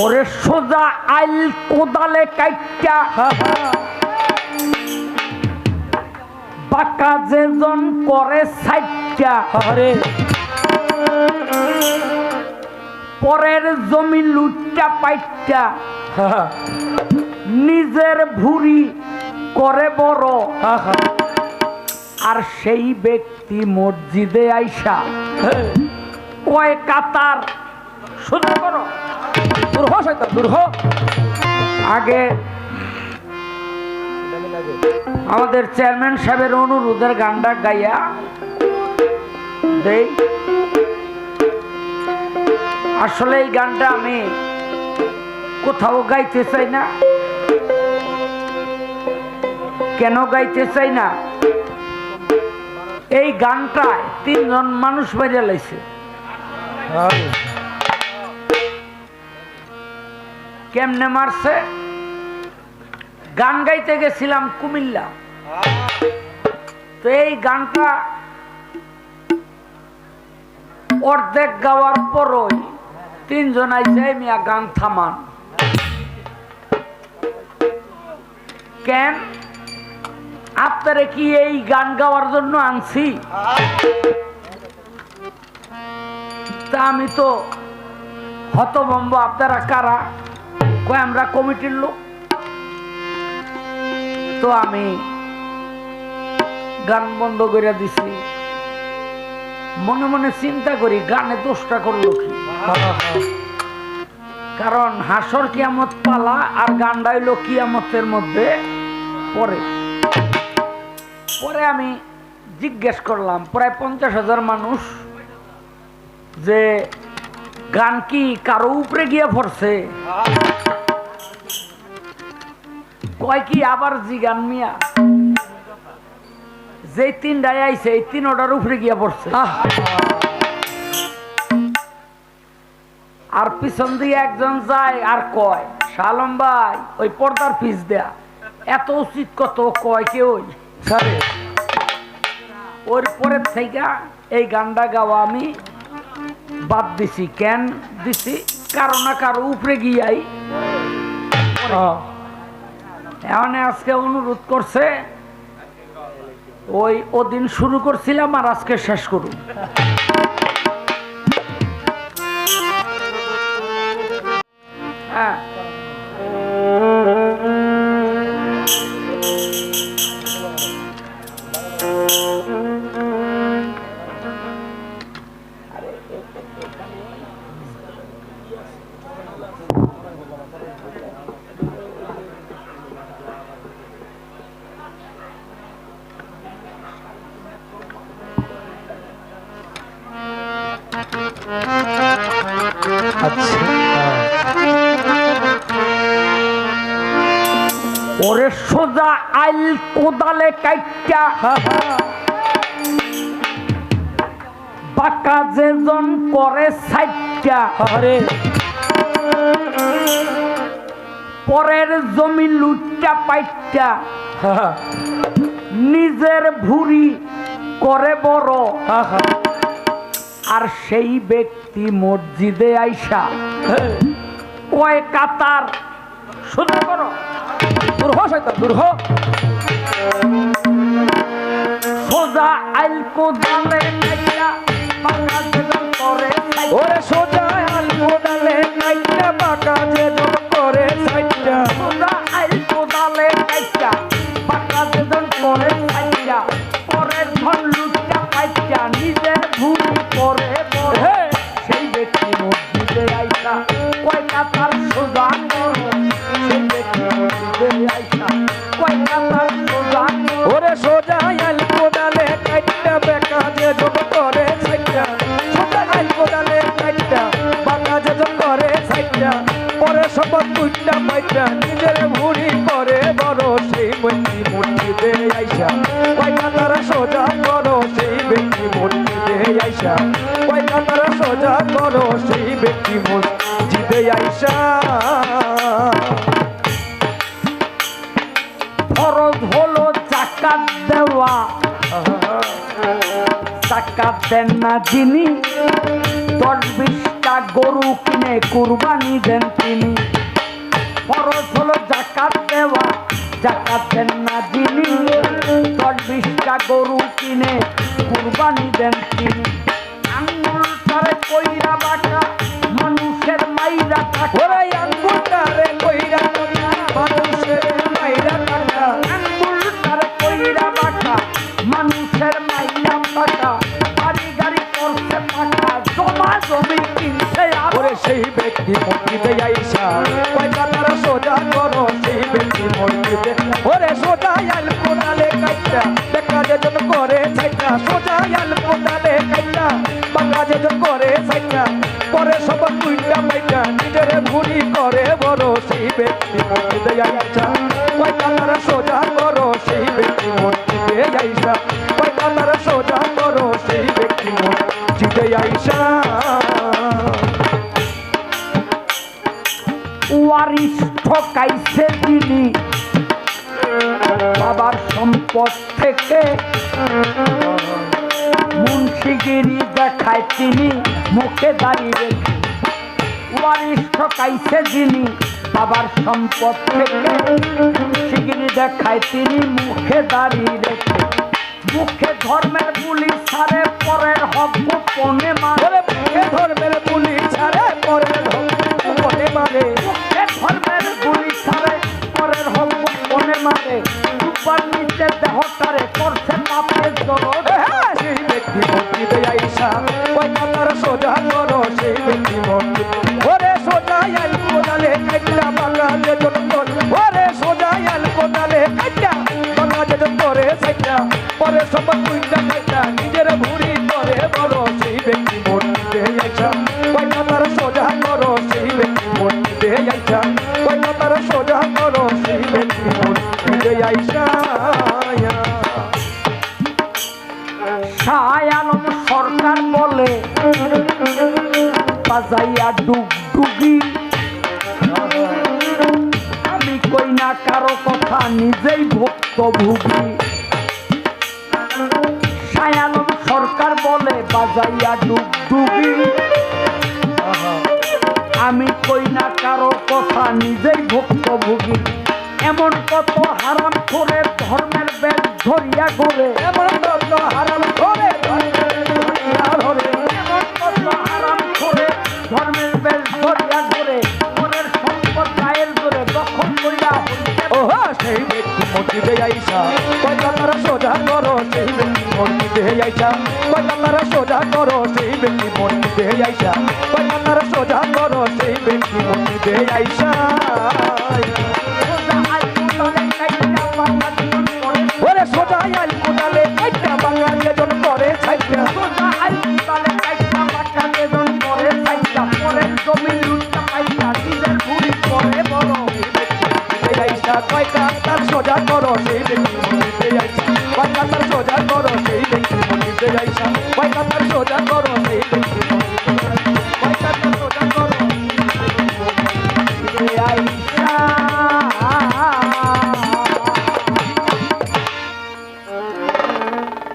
ওরে সোজা আইল কোদালে কাইটা বাঁকা যেজন করে সাইটটা। আরে। পরের জমি লুটটা পাইটা নিজের ভুরি করে বড়। আর সেই ব্যক্তি মসজিদে আইসা। কয় কাতার শুধু করো। আমাদের চেয়ারম্যান সাহেবের অনুরোধের গানটা গাইয়া আসলে এই গানটা আমি কোথাও গাইতে চাই না। কেন গাইতে চাই না? এই গানটায় তিনজন মানুষ বেরিয়ে লাইছে। কেমনে মারছে? গান গাইতে গেছিলাম কুমিল্লা। তো এই গানটা অর্ধেক গাওয়ার পরই তিনজন আইসে মিয়া গান থামান। কেন? আপনারে কি এই গান গাওয়ার জন্য আনছি? তা আমি তো হতভম্ব। আপনারা কারা? কয় আমরা কমিটির লোক। তো আমি গান বন্ধ করে দিছি। মনে মনে চিন্তা করি, গানে দোষটা করল কি? কারণ হাসর কিয়ামত পালা আর গানটা হইল কিয়ামতের মধ্যে পরে। পরে আমি জিজ্ঞেস করলাম, প্রায় পঞ্চাশ হাজার মানুষ যে গান কি কারও উপরে গিয়ে পড়ছে? কয় কি আবার জি গান মিয়া? যে তিনটায় আইছে এই তিন ওটার উপরে গিয়া পড়ছে। আর পিছন দিয়ে একজন যায় আর কয় শালম ভাই ওই পর্দার পিস দেয়া। এত উচিত কত কয় কে ওই? ওর পরের থেকে এই গানটা গাওয়া আমি বাদ দিছি কেন দিছি? কারও না কারও উপরে গিয়াই। এখন আজকে অনুরোধ করছে ওই ওদিন শুরু করছিলাম আর আজকে শেষ করুন। ওরে সোজা আইল কোদালে কাইটা বাঁকা যেজন করে সাইটটা আরে পরের জমি লুটটা পাইটা নিজের ভুরি করে বড়। আর সেই ব্যক্তি মসজিদে আইসা। কয় কাতার শুধু করো। দূর হ শয়তান দূর হ সোজা আইল কোদালে নাইয়া বাঁকা যেজন করে সাইটটা ওরে সোজা আলমোদালে নাইয়া বাঁকা যে জন মন্দির মন্দিরে আইসা কয়টা তারা সোজা করো সেই ব্যক্তি মন্দিরে আইসা কয়টা তারা সোজা করো সেই ব্যক্তি মসজিদে আইসা ফরজ হলো জাকাত দেওয়া জাকাত দেন না যিনি দশ বিশ বিশটা গরু কিনে কুরবানি দেন তিনি খরচ হলো জাকাত দেওয়া জাকাত দেন না যিনি দশ বিশটা গরু কিনে কুরবানি দেন তিনি। আঙ্গুল তারে কইরা বাটা মানুষের মাইরা আঙ্গুলটা রে কইরা মানুষের মাইরা আঙ্গুল তারে কইরা বাটা মানুষের মাইরা বাড়ি গাড়ি করছে টাকা জমা জমি কিনছে ওরে সেই ব্যক্তি মসজিদে আইসা পয়সা ওরে সোজা আল কোনালে কাইটা, দেখা যেজন করে ছাইটা। সোজা আল কোনালে কাইটা বাংলা যেজন করে ছাইটা। পরে সব কুইটা পাইটা, নিজের ভুড়ি করে বড় সেই ব্যক্তি মসজিদে আইসা। পয়সা তারা সোজা করো সেই ব্যক্তি মসজিদে আইসা। পয়সা তারা সোজা করো সেই ব্যক্তি মসজিদে আইসা। ওয়ারিস ঠকাইছে তিনি সম্পদ থেকে মুন্সিগিরি দেখায় তিনি মুখে দাঁড়িয়ে ঠকাইছে যিনি, বাবার সম্পদ থেকে মুন্সিগিরি দেখায় তিনি মুখে দাঁড়িয়ে রেখে। মুখে ধর্মের বুলি সারে পরের হক গোপনে ওরে মুখে ধর্মের পুলিশ ছাড়ে পরে বাজাইয়া ডুগডুগি আমি কই না কারও কথা নিজেই ভুক্তভোগী। শায়ালম সরকার বলে, বাজাইয়া ডুগডুগি আমি কই না কারও কথা নিজেই ভুক্তভোগী। এমন কত হারাম করে ধর্মের বেদ ধরিয়া করে এমন দত্ত হারাম করে ধর্মের বেল ধরিয়া করে মনের সম্পদ গায়ের করে দখল করিয়া ওহো সেই ব্যক্তি মসজিদে আইসা পয়সা তারা সোজা করো সেই ব্যক্তি মসজিদে আইসা পয়সা তারা সোজা করো সেই ব্যক্তি মসজিদে আইসা পয়সা তারা সোজা করো সেই ব্যক্তি মসজিদে আইসা। সোজা আই কোটালে ওরে সোজা কাইটা বাংলা যেজন করে ছাইটা